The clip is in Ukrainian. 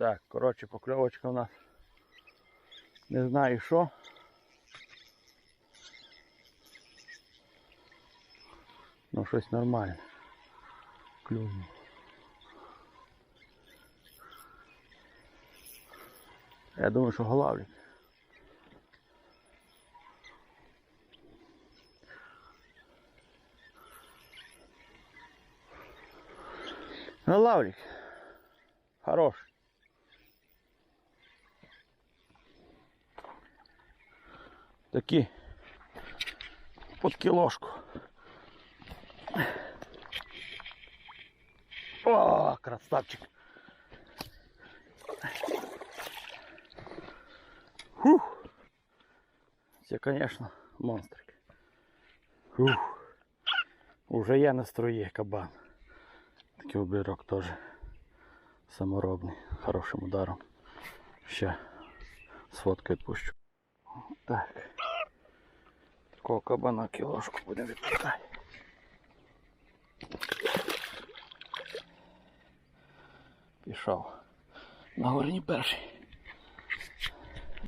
Так, коротше, покльовочка у нас. Не знаю що. Ну щось нормальне. Клюнув. Я думаю, що голавлик. Голавлик. Хорош. Такі під кілошку. О, красавчик. Фух. Це, конечно, монстрик. Фух. Уже я на струє кабан. Такий обірок теж саморобний, хорошим ударом. Ще сфоткаю відпущу. Так. Такого кабана кілошку будемо відпускати. Пішов. На горні перший.